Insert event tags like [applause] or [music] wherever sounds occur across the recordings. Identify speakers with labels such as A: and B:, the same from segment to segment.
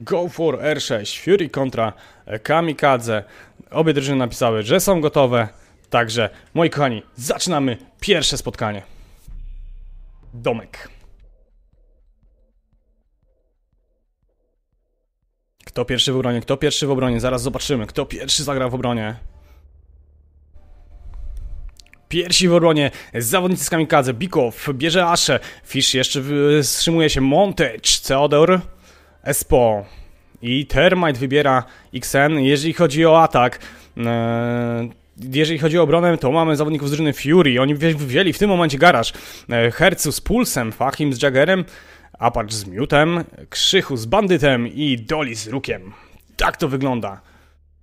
A: Go for R6, Fury kontra Kamikadze. Obie drużyny napisały, że są gotowe. Także, moi kochani, zaczynamy pierwsze spotkanie. Domek. Kto pierwszy w obronie? Kto pierwszy w obronie? Zaraz zobaczymy. Kto pierwszy zagra w obronie? Pierwsi w obronie, zawodnicy z kamikadze, Bikow bierze Aszę, Fish jeszcze wstrzymuje się, Montage, Theodor, Espo i Termite wybiera XN. Jeżeli chodzi o atak, e, jeżeli chodzi o obronę, to mamy zawodników z drużyny Fury, oni wzi- wzięli w tym momencie garaż, e, Hercu z Pulsem, Fahim z Jaggerem, Apacz z Mutem, Krzychu z Bandytem i Dolly z Rukiem. Tak to wygląda.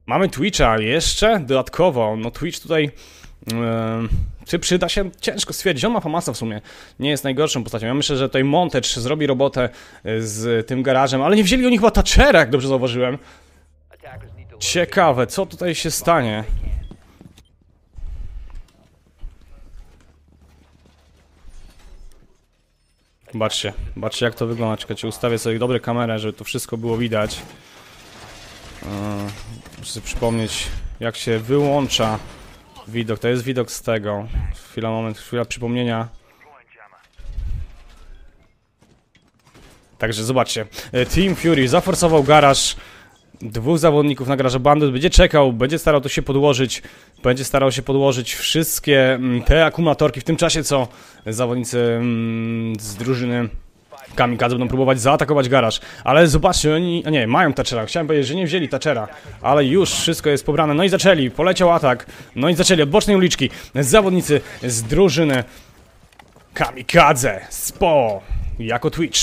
A: Mamy Twitcha jeszcze dodatkowo, no Twitch tutaj... e, czy przyda się? Ciężko stwierdzić. On ma Famasa w sumie. Nie jest najgorszą postacią. Ja myślę, że tutaj Montage zrobi robotę e, z tym garażem, ale nie wzięli oni chyba Thatchera, jak dobrze zauważyłem. Ciekawe, co tutaj się stanie. Zobaczcie, zobaczcie jak to wygląda. Czekajcie, ustawię sobie dobrze kamerę, żeby to wszystko było widać. Eee, Muszę sobie przypomnieć, jak się wyłącza widok. To jest widok z tego. Chwila, moment, chwila przypomnienia. Także zobaczcie. E, Team Fury zaforsował garaż. Dwóch zawodników na garażu Bandit będzie czekał, będzie starał to się podłożyć, będzie starał się podłożyć wszystkie mm, te akumulatorki w tym czasie, co zawodnicy mm, z drużyny Kamikadze będą próbować zaatakować garaż. Ale zobaczcie, oni, a nie, mają Thatchera. Chciałem powiedzieć, że nie wzięli Thatchera, ale już wszystko jest pobrane. No i zaczęli, poleciał atak. No i zaczęli od bocznej uliczki. Zawodnicy z drużyny Kamikadze, Spo, jako Twitch.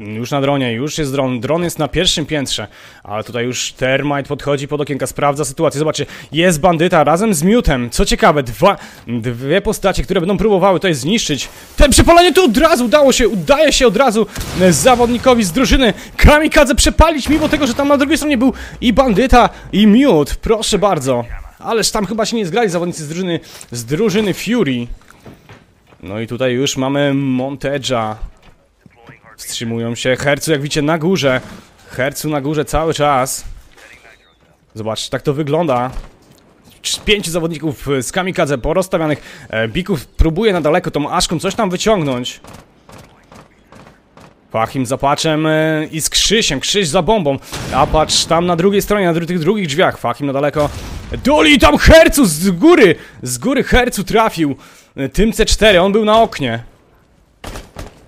A: Już na dronie, już jest dron. Dron jest na pierwszym piętrze, ale tutaj już Termite podchodzi pod okienka, sprawdza sytuację. Zobaczcie, jest bandyta razem z Mutem. Co ciekawe, dwa, dwie postacie, które będą próbowały tutaj zniszczyć. Ten przepalenie tu od razu udało się, udaje się od razu e, zawodnikowi z drużyny Kamikadze przepalić, mimo tego, że tam na drugiej stronie był i bandyta, i Mute. Proszę bardzo. Ależ tam chyba się nie zgrali zawodnicy z drużyny, z drużyny Fury. No i tutaj już mamy Montage'a. Wstrzymują się. Hercu, jak widzicie, na górze. Hercu na górze cały czas. Zobaczcie, tak to wygląda. Pięciu zawodników e, z kamikadze porozstawianych. E, Bików próbuje na daleko tą Aszką coś tam wyciągnąć. Fachim z Apaczem e, i z Krzysiem. Krzyś za bombą. Apacz tam na drugiej stronie, na dru- tych drugich drzwiach. Fachim na daleko. Doli tam Hercu z góry! Z góry Hercu trafił. e, Tym C4, on był na oknie.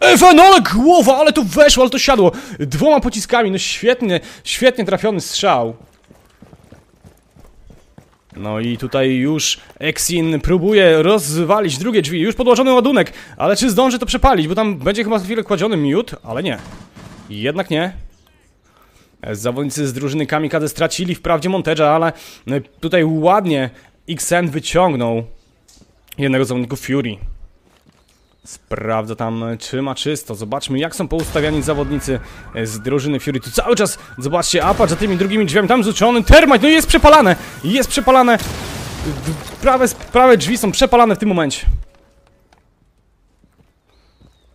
A: Ewa, no ale głowa, ale to weszło, ale to siadło. Dwoma pociskami, no świetnie, świetnie trafiony strzał. No i tutaj już Exin próbuje rozwalić drugie drzwi, już podłożony ładunek, ale czy zdąży to przepalić, bo tam będzie chyba chwilę kładziony miód, ale nie. Jednak nie. Zawodnicy z drużyny Kamikadze stracili wprawdzie Monteja, ale tutaj ładnie XN wyciągnął jednego z zawodników Fury. Sprawdza tam, czy ma czysto. Zobaczmy, jak są poustawiani zawodnicy e, z drużyny Fury. Tu cały czas, zobaczcie, Apacz za tymi drugimi drzwiami, tam rzucony termite, no jest przepalane! Jest przepalane! Prawe, prawe drzwi są przepalane w tym momencie.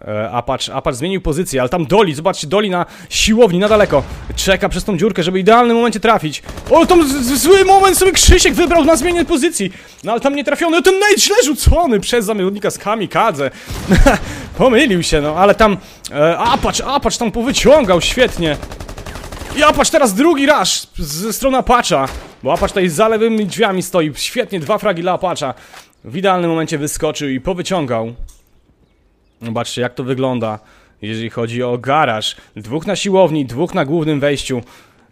A: E, Apacz, Apacz zmienił pozycję, ale tam Doli, zobaczcie, Doli na siłowni, na daleko. Czeka przez tą dziurkę, żeby w idealnym momencie trafić. O, tam zły moment sobie Krzysiek wybrał na zmianę pozycji. No ale tam nie trafiony, o, ten Nate źle rzucony przez zawodnika z kamikadze. [laughs] Pomylił się, no, ale tam e, Apacz, Apacz tam powyciągał świetnie. I Apacz teraz drugi raż ze strony Apacza. Bo Apacz tutaj za lewymi drzwiami stoi. Świetnie, dwa fragi dla Apacza. W idealnym momencie wyskoczył i powyciągał. Zobaczcie jak to wygląda, jeżeli chodzi o garaż. Dwóch na siłowni, dwóch na głównym wejściu.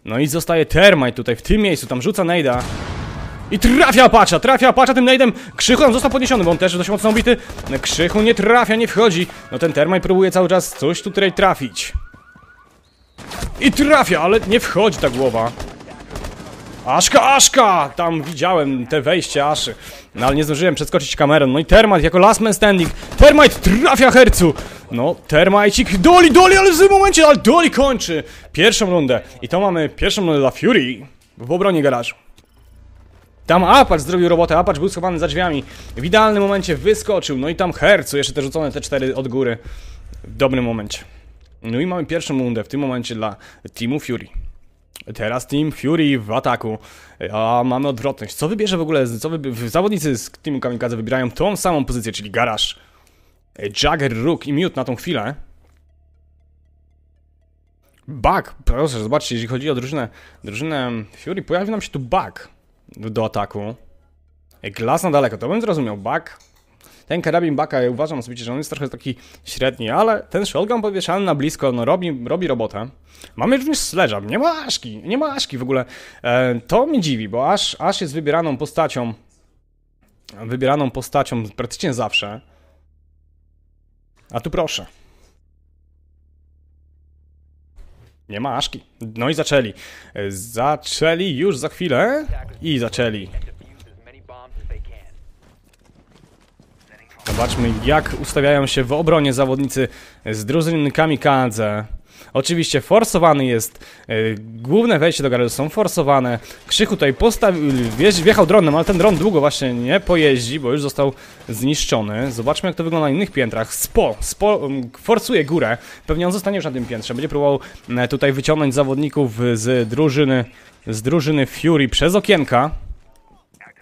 A: No i zostaje Termite tutaj, w tym miejscu, tam rzuca Nejda. I trafia Apacza, trafia Apacza tym Nejdem. Krzychu tam został podniesiony, bo on też dość mocno obity. Krzychu nie trafia, nie wchodzi. No ten Termite próbuje cały czas coś tutaj trafić. I trafia, ale nie wchodzi ta głowa. Aszka, Aszka! Tam widziałem te wejście Aszy. No ale nie zdążyłem przeskoczyć kamerą. No i Termite jako last man standing. Termite trafia hercu! No, Termajcik, Doli, Doli, ale w tym momencie, ale Doli kończy pierwszą rundę. I to mamy pierwszą rundę dla Fury w obronie garażu. Tam Apache zrobił robotę, Apache był schowany za drzwiami. W idealnym momencie wyskoczył, no i tam Hercu, jeszcze te rzucone te cztery od góry. W dobrym momencie. No i mamy pierwszą rundę w tym momencie dla Teamu Fury. Teraz Team Fury w ataku, a mamy odwrotność. Co wybierze w ogóle, co zawodnicy z Teamu Kamikaze wybierają tą samą pozycję, czyli garaż. Jagger, Rook i Mute na tą chwilę. Bug, proszę, zobaczcie, jeżeli chodzi o drużynę, drużynę Fury, pojawi nam się tu bug do ataku. Glass na daleko, to bym zrozumiał. Bug. Ten karabin Baka, ja uważam osobiście, że on jest trochę taki średni, ale ten shotgun powieszany na blisko, no robi, robi robotę. Mamy również Sledge'a, nie ma Aszki, nie ma Aszki w ogóle. E, to mnie dziwi, bo Ash, Ash jest wybieraną postacią, wybieraną postacią praktycznie zawsze. A tu proszę. Nie ma Aszki. No i zaczęli. E, Zaczęli już za chwilę i zaczęli. Zobaczmy jak ustawiają się w obronie zawodnicy z drużyny Kamikadze. Oczywiście forsowany jest, e, główne wejście do garażu są forsowane. Krzychu tutaj postawił, wjechał dronem, ale ten dron długo właśnie nie pojeździ, bo już został zniszczony. Zobaczmy jak to wygląda na innych piętrach. Spo, spo um, forsuje górę. Pewnie on zostanie już na tym piętrze. Będzie próbował e, tutaj wyciągnąć zawodników z drużyny, z drużyny Fury przez okienka.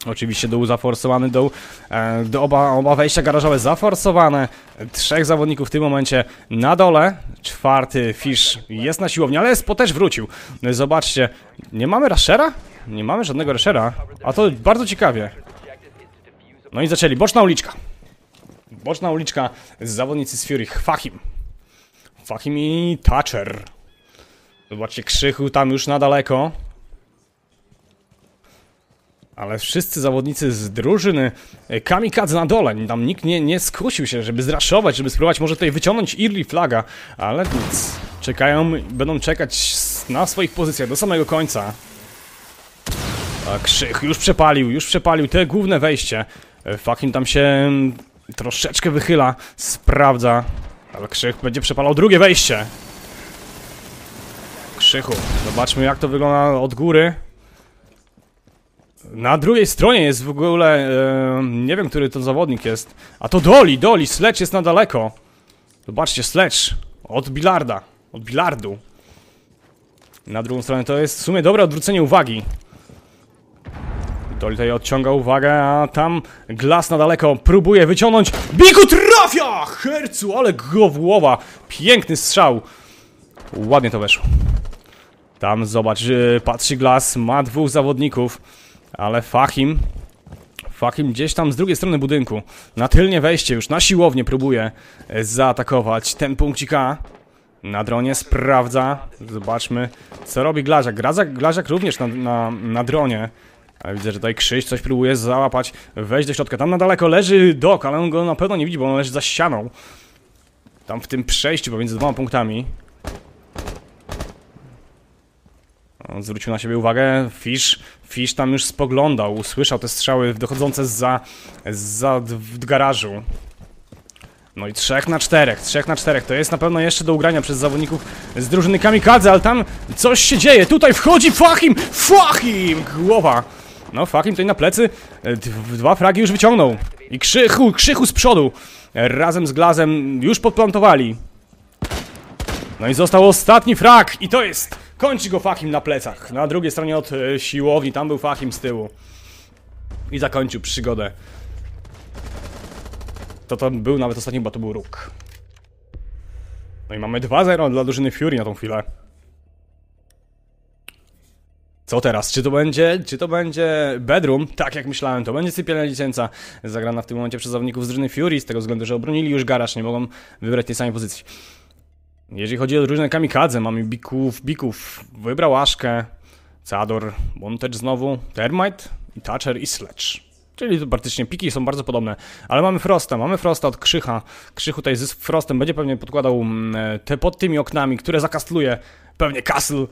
A: Oczywiście dół zaforsowany, dół, e, do oba, oba wejścia garażowe zaforsowane. Trzech zawodników w tym momencie na dole. Czwarty Fish jest na siłowni, ale Spo też wrócił. No zobaczcie, nie mamy rashera? Nie mamy żadnego rashera, a to bardzo ciekawie. No i zaczęli, boczna uliczka. Boczna uliczka z zawodnicy z Fury, Fahim. Fahim i Thatcher. Zobaczcie, Krzychu tam już na daleko. Ale wszyscy zawodnicy z drużyny e, Kamikadze na dole, tam nikt nie, nie skusił się, żeby zraszować, żeby spróbować może tutaj wyciągnąć Early flaga, ale nic. Czekają, będą czekać na swoich pozycjach do samego końca. A Krzych już przepalił, już przepalił te główne wejście. E, Fucking tam się mm, troszeczkę wychyla, sprawdza. Ale Krzych będzie przepalał drugie wejście. Krzychu, zobaczmy jak to wygląda od góry. Na drugiej stronie jest w ogóle, e, nie wiem, który to zawodnik jest. A to Doli, Doli, Sledge jest na daleko. Zobaczcie, Sledge od bilarda, od bilardu. Na drugą stronę to jest w sumie dobre odwrócenie uwagi. Doli tutaj odciąga uwagę, a tam Glass na daleko próbuje wyciągnąć. Biku trafia! Hercu, ale go w. Piękny strzał. Ładnie to weszło. Tam zobacz, e, patrzy Glass, ma dwóch zawodników. Ale Fahim Fahim gdzieś tam z drugiej strony budynku Na tylnie wejście już na siłownię próbuje e, zaatakować. Ten punkcik A Na dronie sprawdza. Zobaczmy co robi Glaziak Glaziak, Glaziak również na, na, na dronie. Ale widzę, że tutaj Krzyś coś próbuje załapać Wejść do środka. Tam na daleko leży Dok, ale on go na pewno nie widzi, bo on leży za ścianą. Tam w tym przejściu pomiędzy dwoma punktami. On zwrócił na siebie uwagę, Fish, Fish tam już spoglądał, usłyszał te strzały dochodzące za, za w garażu. No i trzech na czterech, trzech na czterech, to jest na pewno jeszcze do ugrania przez zawodników z drużyny Kamikadze, ale tam coś się dzieje, tutaj wchodzi Fahim, Fahim, głowa. No Fahim tutaj na plecy, e, dwa fragi już wyciągnął. I Krzychu, Krzychu z przodu, razem z Glazem już podplantowali. No i został ostatni frag i to jest, kończy go Fahim na plecach. Na drugiej stronie od e, siłowni, tam był Fahim z tyłu. I zakończył przygodę. To to był nawet ostatni, bo to był róg. No i mamy 2-0 dla drużyny Fury na tą chwilę. Co teraz? Czy to będzie, czy to będzie bedroom? Tak jak myślałem, to będzie sypialnia licenca zagrana w tym momencie przez zawodników z drużyny Fury, z tego względu, że obronili już garaż, nie mogą wybrać tej samej pozycji. Jeżeli chodzi o drużynę Kamikadze, mamy Bików, Bików, wybrał Aszkę, Cador, Bondage znowu, Termite, i Thatcher i Sledge. Czyli to praktycznie piki są bardzo podobne. Ale mamy Frosta, mamy Frosta od Krzycha. Krzychu tutaj z Frostem będzie pewnie podkładał mm, te pod tymi oknami, które zakastluje pewnie Castle,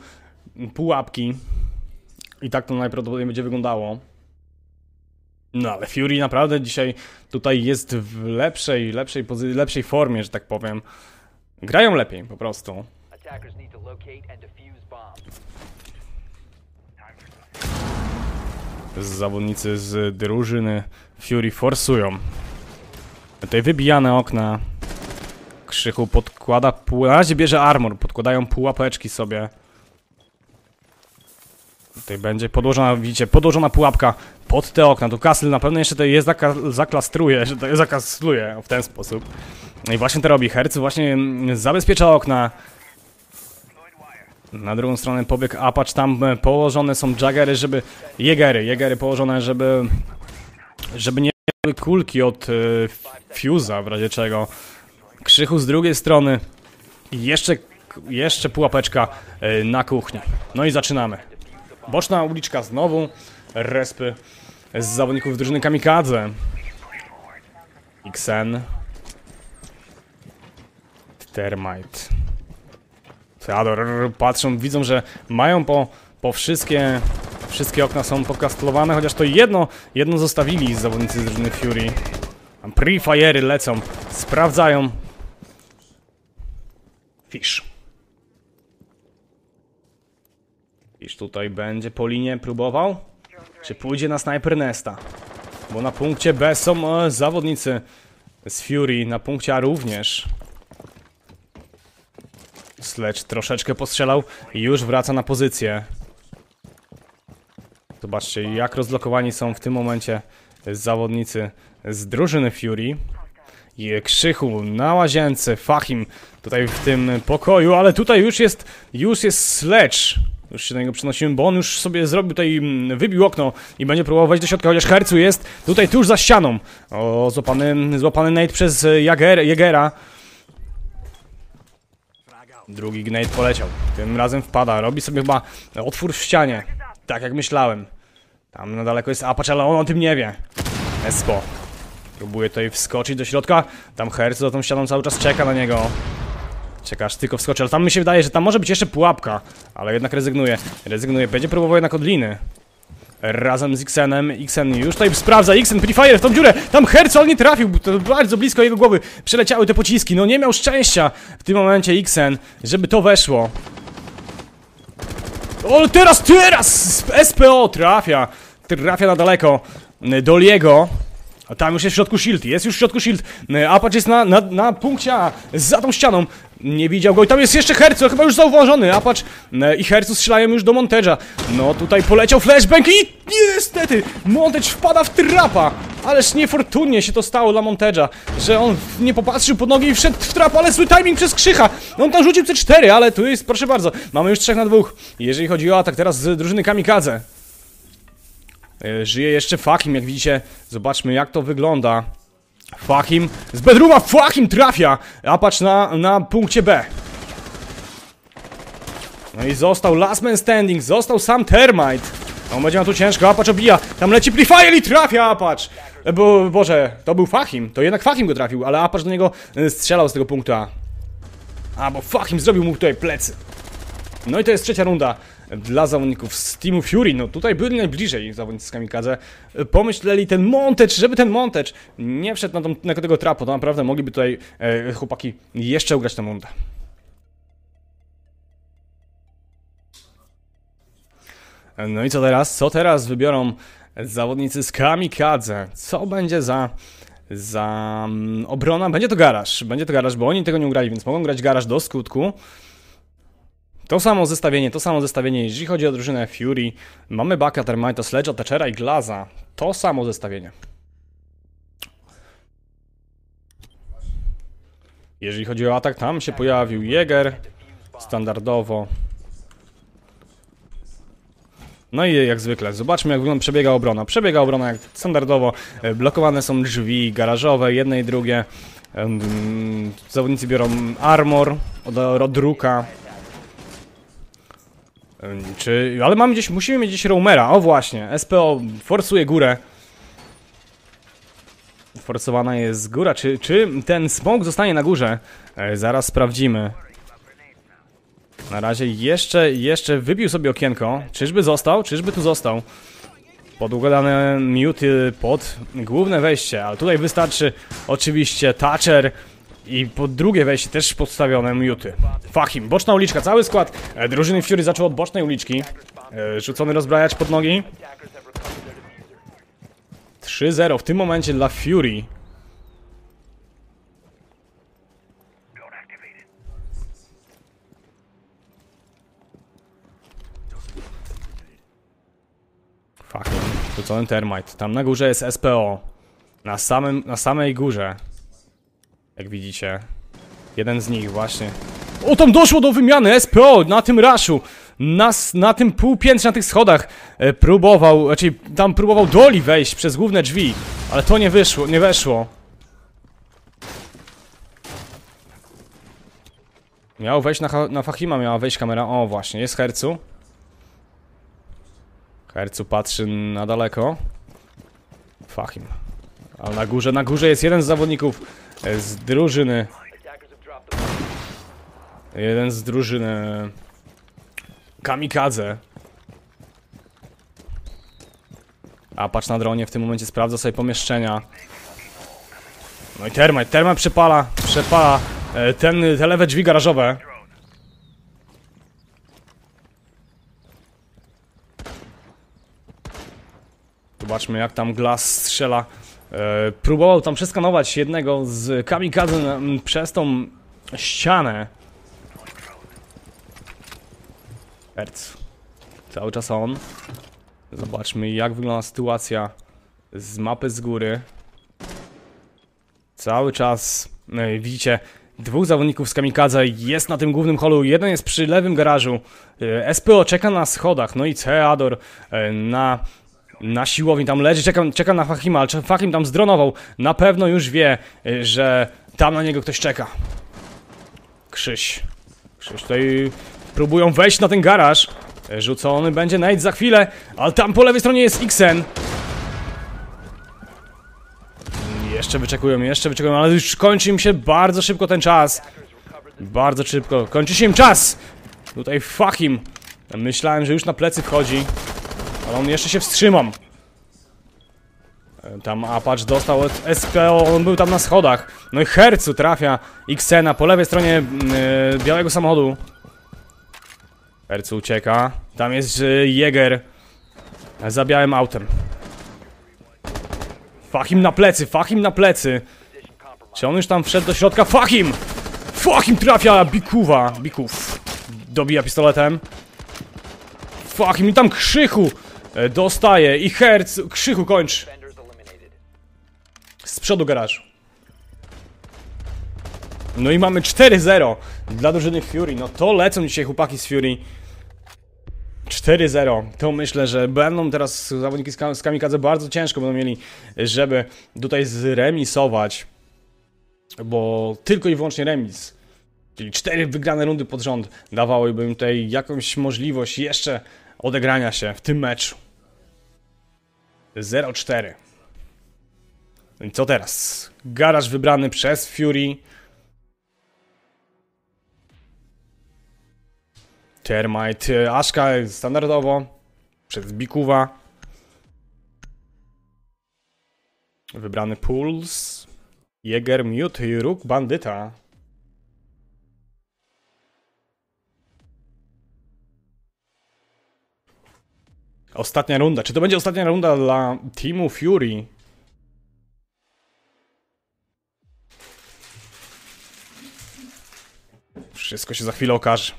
A: mm, pułapki. I tak to najprawdopodobniej będzie wyglądało. No ale Fury naprawdę dzisiaj tutaj jest w lepszej, lepszej, lepszej formie, że tak powiem. Grają lepiej po prostu. Zawodnicy z drużyny Fury forsują. Tutaj wybijane okna. Krzychu podkłada pół... Na razie bierze armor, podkładają pułapeczki sobie. Tutaj będzie podłożona, widzicie, podłożona pułapka pod te okna. Tu Castle na pewno jeszcze je zaklastruje, że to je zakasluje w ten sposób. No i właśnie to robi. Herc właśnie zabezpiecza okna. Na drugą stronę pobieg Apache, tam położone są Jaggery, żeby... Jägery, Jägery położone, żeby... Żeby nie były kulki od e, Fuse'a, w razie czego. Krzychu z drugiej strony. I jeszcze, jeszcze pułapeczka e, na kuchni. No i zaczynamy. Boczna uliczka znowu. Respy z zawodników drużyny Kamikadze. XN. Termite. Theodor patrzą, widzą, że mają po, po wszystkie wszystkie okna są pokastlowane, chociaż to jedno, jedno zostawili zawodnicy z drużyny Fury. Pre-fire'y lecą, sprawdzają. Fish. Fish tutaj będzie po linie próbował. Czy pójdzie na Sniper Nesta? Bo na punkcie B są e, zawodnicy z Fury, na punkcie A również. Sledge troszeczkę postrzelał i już wraca na pozycję. Zobaczcie, jak rozblokowani są w tym momencie zawodnicy z drużyny Fury. I Krzychu na łazience, Fachim tutaj w tym pokoju, ale tutaj już jest, już jest Sledge. Już się do niego przenosimy, bo on już sobie zrobił tutaj, mm, wybił okno i będzie próbował wejść do środka, chociaż Hercu jest tutaj tuż za ścianą. O, złapany, złapany Nate przez Jager, Jagera. Drugi Gnate poleciał. Tym razem wpada, robi sobie chyba otwór w ścianie. Tak jak myślałem. Tam na daleko jest Apache, ale on o tym nie wie. Espo. Próbuje tutaj wskoczyć do środka. Tam Herz za tą ścianą cały czas czeka na niego. Czekasz tylko wskoczy, ale tam mi się wydaje, że tam może być jeszcze pułapka. Ale jednak rezygnuje. Rezygnuje, będzie próbował jednak od liny. Razem z Xenem, Xen już tutaj sprawdza, Xen Prefire w tą dziurę, tam Herzog nie trafił, to bardzo blisko jego głowy przeleciały te pociski, no nie miał szczęścia w tym momencie Xen, żeby to weszło. O, teraz, teraz! SPO trafia, trafia na daleko, Doliego. A tam już jest w środku shield, jest już w środku shield. Apache jest na, na, na punkcie A, za tą ścianą. Nie widział go i tam jest jeszcze Hercu, chyba już zauważony. Apache i Hercu strzelają już do Monteja. No tutaj poleciał flashbang i niestety Montej wpada w trapa. Ależ niefortunnie się to stało dla Monteja, że on nie popatrzył pod nogi i wszedł w trap, ale zły timing przez Krzycha. On tam rzucił C4, ale tu jest, proszę bardzo, mamy już 3 na 2. Jeżeli chodzi o atak teraz z drużyny Kamikadze. E, żyje jeszcze Fachim, jak widzicie. Zobaczmy jak to wygląda. Fachim z bedrooma, Fachim trafia! A patrz na, na punkcie B. No i został last man standing, został sam Termite. On będzie miał tu ciężko, Apacz obija. Tam leci Prefire i trafia Apacz. E, bo, Boże, to był Fachim. To jednak Fachim go trafił, ale Apacz do niego e, strzelał z tego punktu A. A, bo Fachim zrobił mu tutaj plecy. No i to jest trzecia runda dla zawodników z Teamu Fury. No tutaj byli najbliżej zawodnicy z Kamikadze. Pomyśleli ten montecz, żeby ten montecz nie wszedł na, tą, na tego trapu, to naprawdę mogliby tutaj e, chłopaki jeszcze ugrać tę rundę. No i co teraz? Co teraz wybiorą zawodnicy z Kamikadze? Co będzie za za um, obrona? Będzie to garaż. Będzie to garaż, bo oni tego nie ugrali, więc mogą grać garaż do skutku. To samo zestawienie, to samo zestawienie, jeżeli chodzi o drużynę Fury. Mamy Baka, Termite'a, Sledge'a, Thatchera i Glaza. To samo zestawienie. Jeżeli chodzi o atak, tam się pojawił Jäger. Standardowo. No i jak zwykle, zobaczmy jak przebiega obrona. Przebiega obrona jak standardowo. E, blokowane są drzwi garażowe, jedne i drugie. Zawodnicy biorą armor od, od Ruka. Czy... Ale mamy gdzieś, musimy mieć gdzieś roamera. O właśnie, SPO forsuje górę. Forsowana jest góra. Czy, czy ten smog zostanie na górze? E, zaraz sprawdzimy. Na razie jeszcze, jeszcze wybił sobie okienko. Czyżby został? Czyżby tu został? Podukładane muty pod główne wejście, ale tutaj wystarczy oczywiście Thatcher i po drugie wejście też podstawione miuty. Fachim, boczna uliczka, cały skład e, drużyny Fury zaczął od bocznej uliczki. E, rzucony rozbrajacz pod nogi. 3-0 w tym momencie dla Fury. Fucking, rzucony termite. Tam na górze jest SPO. Na, samym, na samej górze. Jak widzicie. Jeden z nich właśnie. O, tam doszło do wymiany SPO na tym raszu. Na, s- na tym półpiętrze, na tych schodach e, próbował, znaczy tam próbował Doli wejść przez główne drzwi, ale to nie wyszło, nie weszło. Miał wejść na, na Fahima, miała wejść kamera. O, właśnie, jest Hercu. Hercu patrzy na daleko. Fahim. Ale na górze, na górze jest jeden z zawodników z drużyny. Jeden z drużyny Kamikadze. A patrz na dronie, w tym momencie sprawdza sobie pomieszczenia. No i termite, termite przepala, przepala ten, te lewe drzwi garażowe. Zobaczmy jak tam Glass strzela. E, próbował tam przeskanować jednego z kamikadze przez tą ścianę. Herc. Cały czas on. Zobaczmy jak wygląda sytuacja z mapy z góry. Cały czas, i widzicie, dwóch zawodników z Kamikadze jest na tym głównym holu, jeden jest przy lewym garażu. E, SPO czeka na schodach, no i Ceador e, na, na siłowni tam leży, czeka, na Fahima, ale Fahim tam zdronował, na pewno już wie, e, że tam na niego ktoś czeka. Krzyś. Krzyś tutaj próbują wejść na ten garaż. Rzucony będzie Nate za chwilę, ale tam po lewej stronie jest Xen. Jeszcze wyczekują, jeszcze wyczekują, ale już kończy im się bardzo szybko ten czas. Bardzo szybko, kończy się im czas! Tutaj Fahim. Myślałem, że już na plecy wchodzi, ale on jeszcze się wstrzymał. E, Tam Apache dostał od SPO, on był tam na schodach. No i Hercu trafia Xena po lewej stronie e, białego samochodu. Hercu ucieka. Tam jest e, Jäger za białym autem. Fahim na plecy, Fahim na plecy. Czy on już tam wszedł do środka? Fahim! Fahim trafia Bikuwa, Bików. Dobija pistoletem. Fahim i tam Krzychu e, dostaje i Herc, Krzychu kończy. Z przodu garażu. No i mamy 4-0 dla drużyny Fury. No to lecą dzisiaj chłopaki z Fury. 4-0. To myślę, że będą teraz zawodniki z Kam- z Kamikadze bardzo ciężko będą mieli, żeby tutaj zremisować. Bo tylko i wyłącznie remis. Czyli cztery wygrane rundy pod rząd dawałyby im tutaj jakąś możliwość jeszcze odegrania się w tym meczu. 0-4. No i co teraz? Garaż wybrany przez Fury. Termite, e, Aszka standardowo przez Bikuwa. Wybrany Puls. Jäger, Mute i Róg Bandyta. Ostatnia runda. Czy to będzie ostatnia runda dla Teamu Fury? Wszystko się za chwilę okaże.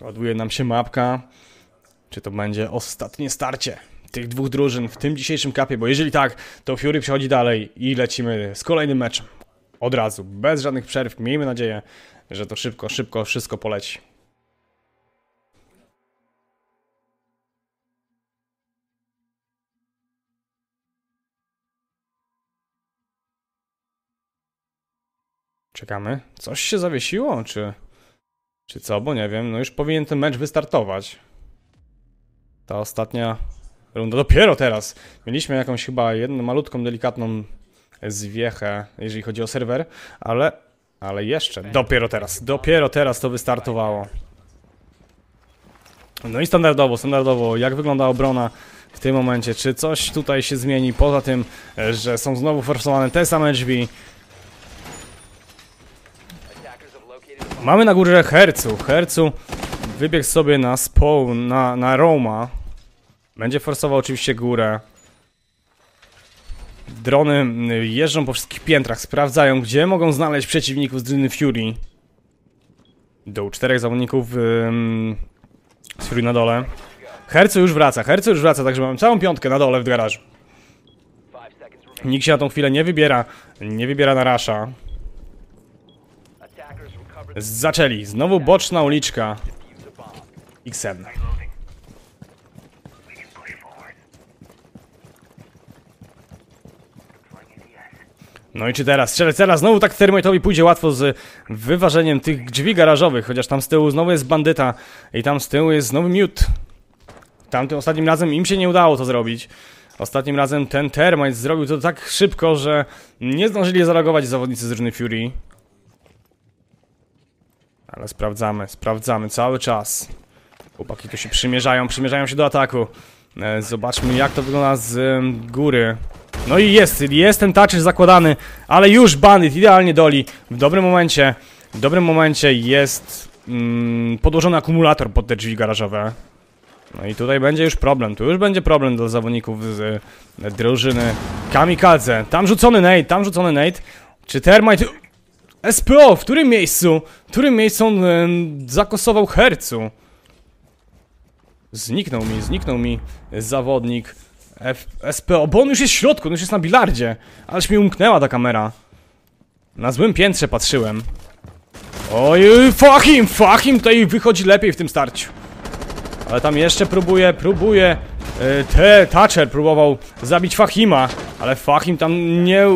A: Ładuje nam się mapka. Czy to będzie ostatnie starcie tych dwóch drużyn w tym dzisiejszym kapie? Bo jeżeli tak, to Fury przechodzi dalej i lecimy z kolejnym meczem. Od razu, bez żadnych przerw. Miejmy nadzieję, że to szybko, szybko wszystko poleci. Czekamy. Coś się zawiesiło, czy... Czy co, bo nie wiem, no już powinien ten mecz wystartować. Ta ostatnia runda, dopiero teraz. Mieliśmy jakąś chyba jedną malutką, delikatną zwiechę, jeżeli chodzi o serwer, ale, ale jeszcze, dopiero teraz, dopiero teraz to wystartowało. No i standardowo, standardowo, jak wygląda obrona w tym momencie? Czy coś tutaj się zmieni, poza tym, że są znowu forsowane te same drzwi? Mamy na górze Hercu. Hercu wybiegł sobie na spawn, na, na Roma. Będzie forsował oczywiście górę. Drony y, jeżdżą po wszystkich piętrach, sprawdzają, gdzie mogą znaleźć przeciwników z drużyny Fury. Do czterech zawodników ym, z Fury na dole. Hercu już wraca, Hercu już wraca, także mamy całą piątkę na dole w garażu. Nikt się na tą chwilę nie wybiera, nie wybiera na rasza. Zaczęli, znowu boczna uliczka. XM. No i czy teraz? Czy teraz znowu tak Thermite'owi pójdzie łatwo z wyważeniem tych drzwi garażowych, chociaż tam z tyłu znowu jest bandyta i tam z tyłu jest znowu miód. Tamtym ostatnim razem im się nie udało to zrobić. Ostatnim razem ten Termite zrobił to tak szybko, że nie zdążyli zareagować zawodnicy z drużyny Fury. Ale sprawdzamy, sprawdzamy cały czas. Chłopaki tu się przymierzają, przymierzają się do ataku. E, Zobaczmy jak to wygląda z góry. No i jest, jest ten touch zakładany, ale już bandit idealnie doli. W dobrym momencie, w dobrym momencie jest mm, podłożony akumulator pod te drzwi garażowe. No i tutaj będzie już problem, tu już będzie problem dla zawodników z e, drużyny Kamikadze. Tam rzucony Nate, tam rzucony Nate. Czy Termite... SPO, w którym miejscu? W którym miejscu on zakosował hercu? Zniknął mi, zniknął mi zawodnik F SPO, bo on już jest w środku, on już jest na bilardzie. Ależ mi umknęła ta kamera. Na złym piętrze patrzyłem. Oj, fuck him, fuck him, tutaj wychodzi lepiej w tym starciu. Ale tam jeszcze próbuje, próbuje e, Te, Thatcher próbował zabić Fahima Ale Fahim tam nie,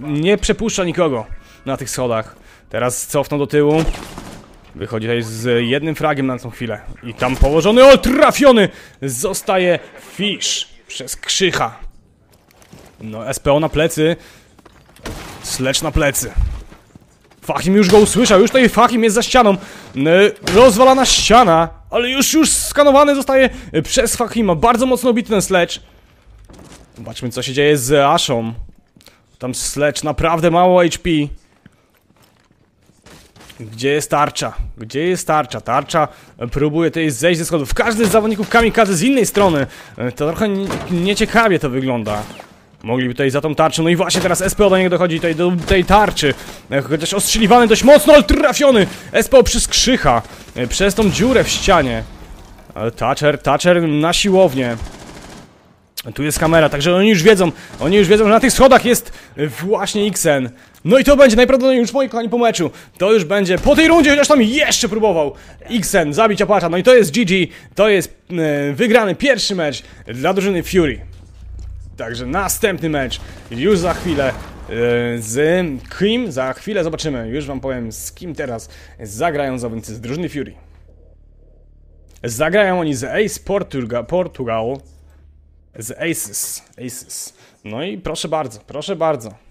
A: nie przepuszcza nikogo Na tych schodach Teraz cofnął do tyłu Wychodzi tutaj z jednym fragiem na tą chwilę. I tam położony, o trafiony Zostaje Fish Przez Krzycha. No SPO na plecy. Slecz na plecy. Fahim już go usłyszał, już tutaj Fahim jest za ścianą. Rozwalana ściana Ale już, już skanowany zostaje przez Fahima Bardzo mocno bity ten Sledge Zobaczmy co się dzieje z Ashą. Tam Sledge naprawdę mało HP Gdzie jest tarcza? Gdzie jest tarcza? Tarcza próbuje tutaj zejść ze schodów. Każdy z zawodników kamikadze z innej strony. E, To trochę nie- nieciekawie to wygląda. Mogliby tutaj za tą tarczę, no i właśnie teraz SPO do niego dochodzi tutaj do tej tarczy. E, Chociaż ostrzeliwany dość mocno, ale trafiony. SPO przez krzycha e, Przez tą dziurę w ścianie. Thatcher, Thatcher na siłownię tu jest kamera, także oni już wiedzą, oni już wiedzą, że na tych schodach jest e, właśnie Xen. No i to będzie najprawdopodobniej już moi kochani po meczu. To już będzie po tej rundzie, chociaż tam jeszcze próbował Xen zabić Apacha. No i to jest GG, to jest e, wygrany pierwszy mecz dla drużyny Fury. Także następny mecz już za chwilę e, z kim? Za chwilę zobaczymy. Już wam powiem z kim teraz zagrają zawodnicy z drużyny Fury. Zagrają oni z Ace Portuga, Portugal. Z Aces. Aces. No i proszę bardzo, proszę bardzo.